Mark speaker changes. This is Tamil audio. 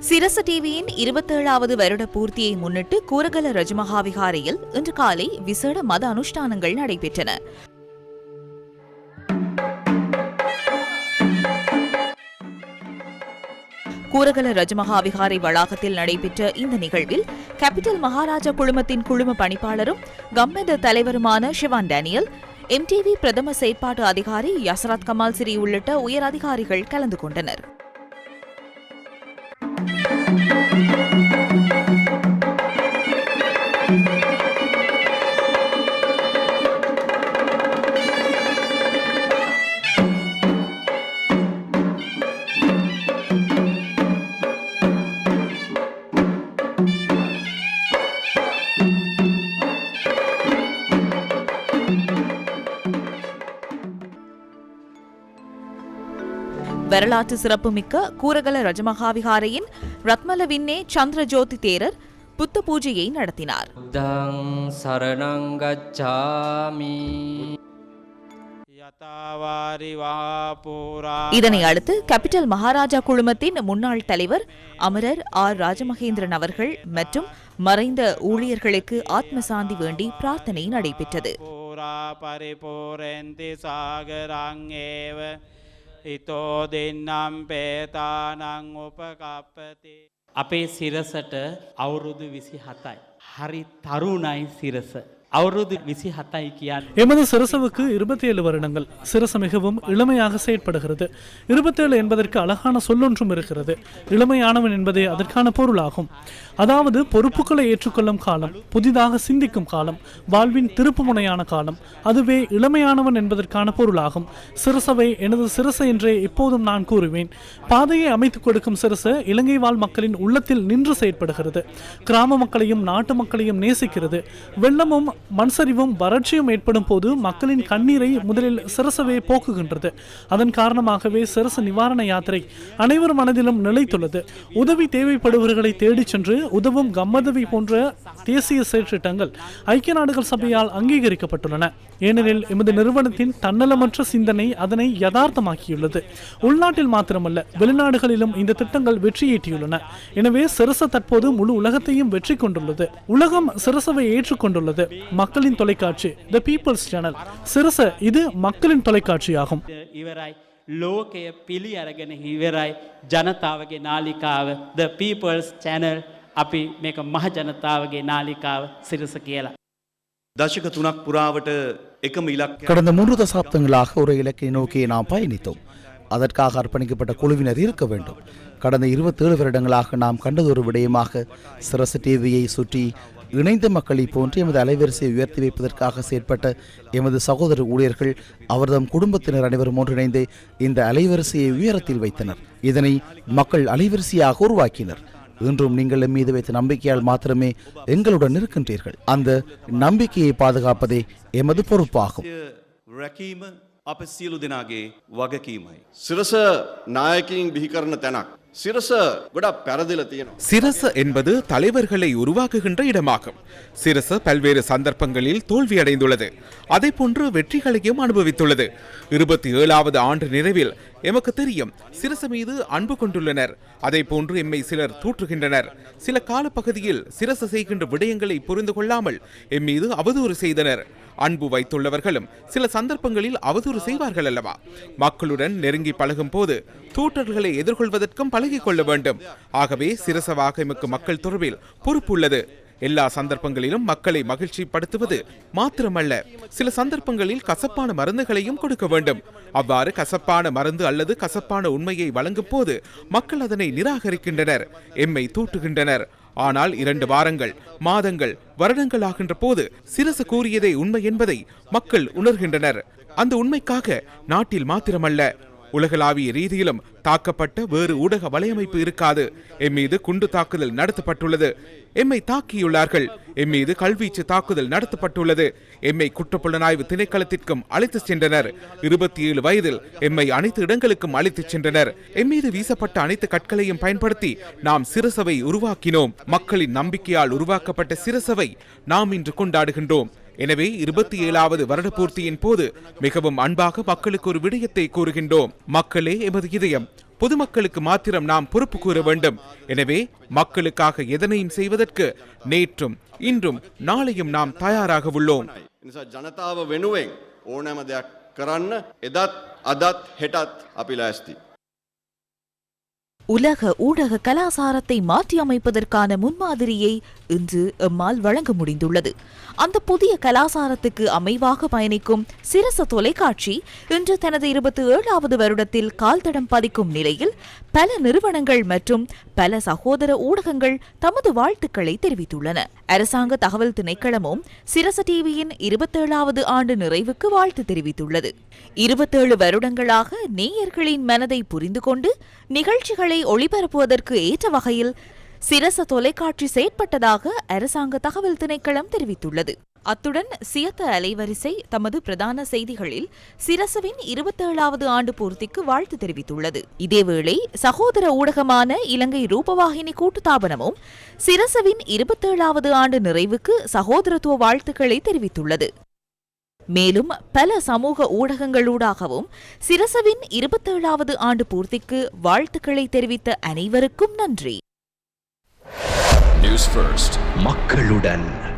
Speaker 1: சிரச டிவியின் இருபத்தேழாவது வருட பூர்த்தியை முன்னிட்டு கூரகல ரஜமகாவிகாரையில் இன்று காலை விசேட மத அனுஷ்டானங்கள் நடைபெற்றன. கூரகல ரஜமகாவிகாரை வளாகத்தில் நடைபெற்ற இந்த நிகழ்வில் கேபிட்டல் மகாராஜா குழுமத்தின் குழும பணிப்பாளரும் கம்மெத தலைவருமான ஷிவான் டேனியல் எம்டிவி பிரதம செயற்பாட்டு அதிகாரி யசரத் கமால் சிரி உள்ளிட்ட உயர் அதிகாரிகள் கலந்து கொண்டனர். வரலாற்று சிறப்புமிக்க கூரகல ரஜமகாவிகாரையின் ரத்மல விண்ணே சந்திரஜோதி தேரர் புத்த பூஜையை நடத்தினார். இதனை அடுத்து கேபிட்டல் மகாராஜா குழுமத்தின் முன்னாள் தலைவர் அமரர் ஆர் ராஜமகேந்திரன் அவர்கள் மற்றும் மறைந்த ஊழியர்களுக்கு ஆத்ம சாந்தி வேண்டி பிரார்த்தனை நடைபெற்றது.
Speaker 2: පූරා පරිපූරෙන්ති සාගරං ඒව ඉතෝ දෙන්නම් පේතානං උපකප්පති
Speaker 3: අපේ සිරසට අවුරුදු විසි හතයි. හරි තරුණයි සිරස. அவரது விசி ஹத்தாய்
Speaker 4: எமது சிரசவுக்கு இருபத்தி ஏழு வருடங்கள். சிரசு மிகவும் இளமையாக செயற்படுகிறது. இருபத்தேழு என்பதற்கு அழகான சொல்லொன்றும் இருக்கிறது. இளமையானவன் என்பதே அதற்கான பொருளாகும். அதாவது பொறுப்புகளை ஏற்றுக்கொள்ளும் காலம் புதிதாக சிந்திக்கும் காலம் வாழ்வின் திருப்பு முனையான காலம் அதுவே இளமையானவன் என்பதற்கான பொருளாகும். சிரசவை எனது சிறச என்றே இப்போதும் நான் கூறுவேன். பாதையை அமைத்துக் கொடுக்கும் சிறச இலங்கை வாழ் மக்களின் உள்ளத்தில் நின்று செயற்படுகிறது. கிராம மக்களையும் நாட்டு மக்களையும் நேசிக்கிறது. வெள்ளமும் மண்சரிவும் வறட்சியும் ஏற்படும் போது மக்களின் கண்ணீரை முதலில் சிரசவே போக்குகின்றது. அதன் காரணமாகவே சிரச நிவாரண யாத்திரை அனைவர் மனதிலும் நிலைத்துள்ளது. உதவி தேவைப்படுபவர்களை தேடிச் சென்று உதவும் கம்மதவி போன்ற தேசிய செயற்திட்டங்கள் ஐக்கிய நாடுகள் சபையால் அங்கீகரிக்கப்பட்டுள்ளன. ஏனெனில் எமது நிறுவனத்தின் தன்னலமற்ற சிந்தனை அதனை யதார்த்தமாக்கியுள்ளது உள்நாட்டில் மாத்திரமல்ல வெளிநாடுகளிலும் இந்த திட்டங்கள் வெற்றியீட்டியுள்ளன எனவே சிரச தற்போது முழு உலகத்தையும் வெற்றி கொண்டுள்ளது உலகம் சிரசவை ஏற்றுக்கொண்டுள்ளது மக்களின் தொலைக்காட்சி த பீப்புள்ஸ் சேனல் சிரச இது மக்களின் தொலைக்காட்சியாகும்
Speaker 3: ඉවරයි ලෝකය පිළි අරගෙන ඉවරයි ජනතාවගේ නාලිකාව ද පීපල්ස් චැනල් අපි මේක මහ ජනතාවගේ නාලිකාව සිරස කියලා.
Speaker 5: දශක තුනක් පුරාවට එකම ඉලක්ක
Speaker 6: கடந்த மூன்று தசாப்தங்களாக ஒரு இலக்கை நோக்கி நாம் பயணித்தோம் அதற்காக அர்ப்பணிக்கப்பட்ட குழுவினர் இருக்க வேண்டும் கடந்த இருபத்தேழு வருடங்களாக நாம் கண்டது ஒரு விடயமாக சிரசு டிவியை சுற்றி இணைந்த மக்களை போன்று எமது அலைவரிசையை உயர்த்தி வைப்பதற்காக செயற்பட்ட எமது சகோதர ஊழியர்கள் அவர்தம் குடும்பத்தினர் அனைவரும் ஒன்றிணைந்து இந்த அலைவரிசையை உயரத்தில் வைத்தனர் இதனை மக்கள் அலைவரிசையாக உருவாக்கினர் இன்றும் நீங்கள் எம் மீது வைத்த நம்பிக்கையால் மாத்திரமே எங்களுடன் இருக்கின்றீர்கள் அந்த நம்பிக்கையை பாதுகாப்பதே எமது பொறுப்பாகும்
Speaker 5: රැකීම අප සියලු දෙනාගේ වගකීමයි.
Speaker 7: සිරස නායකින් බිහිකරන තැනක්.
Speaker 8: சிரச என்பது தலைவர்களை உருவாக்குகின்ற இடமாகும். சிரச பல்வேறு சந்தர்ப்பங்களில் தோல்வியடைந்துள்ளது. அதை போன்று வெற்றிகளையும் அனுபவித்துள்ளது. இருபத்தி ஏழாவது ஆண்டு நிறைவில் எமக்கு தெரியும் சிரச மீது அன்பு கொண்டுள்ளனர். அதை போன்று எம்மை சிலர் தூற்றுகின்றனர். சில காலப்பகுதியில் சிரச செய்கின்ற விடயங்களை புரிந்து கொள்ளாமல் எம் மீது அவதூறு செய்தனர். அன்பு வைத்துள்ளவர்களும் சில சந்தர்ப்பங்களில் அவதூறு செய்வார்கள் அல்லவா? மக்களுடன் நெருங்கி பழகும் போது தூற்றல்களை எதிர்கொள்வதற்கும் பல பழகிக் கொள்ள வேண்டும் ஆகவே சிரசவாக எமக்கு மக்கள் தொடர்பில் பொறுப்புள்ளது. எல்லா சந்தர்ப்பங்களிலும் மக்களை மகிழ்ச்சிப்படுத்துவது மாத்திரமல்ல. சில சந்தர்ப்பங்களில் கசப்பான மருந்துகளையும் கொடுக்க வேண்டும். அவ்வாறு கசப்பான மருந்து அல்லது கசப்பான உண்மையை வழங்கும் போது மக்கள் அதனை நிராகரிக்கின்றனர் எம்மை தூட்டுகின்றனர். ஆனால் இரண்டு வாரங்கள் மாதங்கள் வருடங்கள் ஆகின்ற போது சிரசு கூறியதே உண்மை என்பதை மக்கள் உணர்கின்றனர். அந்த உண்மைக்காக நாட்டில் மாத்திரமல்ல உலகளாவிய ரீதியிலும் தாக்கப்பட்ட வேறு ஊடக வலையமைப்பு இருக்காது. எம் மீது குண்டு தாக்குதல் நடத்தப்பட்டுள்ளது. எம்மை தாக்கியுள்ளார்கள். எம் மீது கல்வீச்சு தாக்குதல் நடத்தப்பட்டுள்ளது. எம்மை குற்றப்புலனாய்வு திணைக்களத்திற்கும் அழைத்துச் சென்றனர். இருபத்தி ஏழு வயதில் எம்மை அனைத்து இடங்களுக்கும் அழைத்துச் சென்றனர். எம் மீது வீசப்பட்ட அனைத்து கற்களையும் பயன்படுத்தி நாம் சிறுசவை உருவாக்கினோம். மக்களின் நம்பிக்கையால் உருவாக்கப்பட்ட சிறுசவை நாம் இன்று கொண்டாடுகின்றோம். எனவே இருபத்தி ஏழாவது வருட பூர்த்தியின் போது மிகவும் அன்பாக மக்களுக்கு ஒரு விடயத்தை கூறுகின்றோம் மக்களே எமது இதயம் பொதுமக்களுக்கு மாத்திரம் நாம் பொறுப்பு கூற வேண்டும் எனவே மக்களுக்காக எதனையும் செய்வதற்கு நேற்றும் இன்றும் நாளையும் நாம் தயாராக உள்ளோம்
Speaker 7: නිසා ජනතාව වෙනුවෙන් ඕනෑම දෙයක් කරන්න එදත් අදත් හෙටත් අපි ලෑස්ති.
Speaker 1: உலக ஊடக கலாசாரத்தை மாற்றியமைப்பதற்கான முன்மாதிரியை இன்று எம்மால் வழங்க முடிந்துள்ளது. அந்த புதிய கலாசாரத்துக்கு அமைவாக பயணிக்கும் சிரச தொலைக்காட்சி இன்று தனது இருபத்தி ஏழாவது வருடத்தில் கால்தடம் பதிக்கும் நிலையில் பல நிறுவனங்கள் மற்றும் பல சகோதர ஊடகங்கள் தமது வாழ்த்துக்களை தெரிவித்துள்ளன. அரசாங்க தகவல் திணைக்களமும் சிரச டிவியின் இருபத்தேழாவது ஆண்டு நிறைவுக்கு வாழ்த்து தெரிவித்துள்ளது. இருபத்தேழு வருடங்களாக நேயர்களின் மனதை புரிந்து கொண்டு நிகழ்ச்சிகளை ஒளிபரப்புவதற்கு ஏற்ற வகையில் சிரச தொலைக்காட்சி செயற்பட்டதாக அரசாங்க தகவல் திணைக்களம் தெரிவித்துள்ளது. அத்துடன் சியத்த அலைவரிசை தமது பிரதான செய்திகளில் சிரசவின் இருபத்தேழாவது ஆண்டு பூர்த்திக்கு வாழ்த்து தெரிவித்துள்ளது. இதேவேளை சகோதர ஊடகமான இலங்கை ரூபவாகினி கூட்டுத்தாபனமும் சிரசவின் இருபத்தேழாவது ஆண்டு நிறைவுக்கு சகோதரத்துவ வாழ்த்துக்களை தெரிவித்துள்ளது. மேலும் பல சமூக ஊடகங்களூடாகவும் சிரசவின் இருபத்தேழாவது ஆண்டு பூர்த்திக்கு வாழ்த்துக்களை தெரிவித்த அனைவருக்கும் நன்றி.
Speaker 9: நியூஸ் ஃபர்ஸ்ட் மக்களுடன்.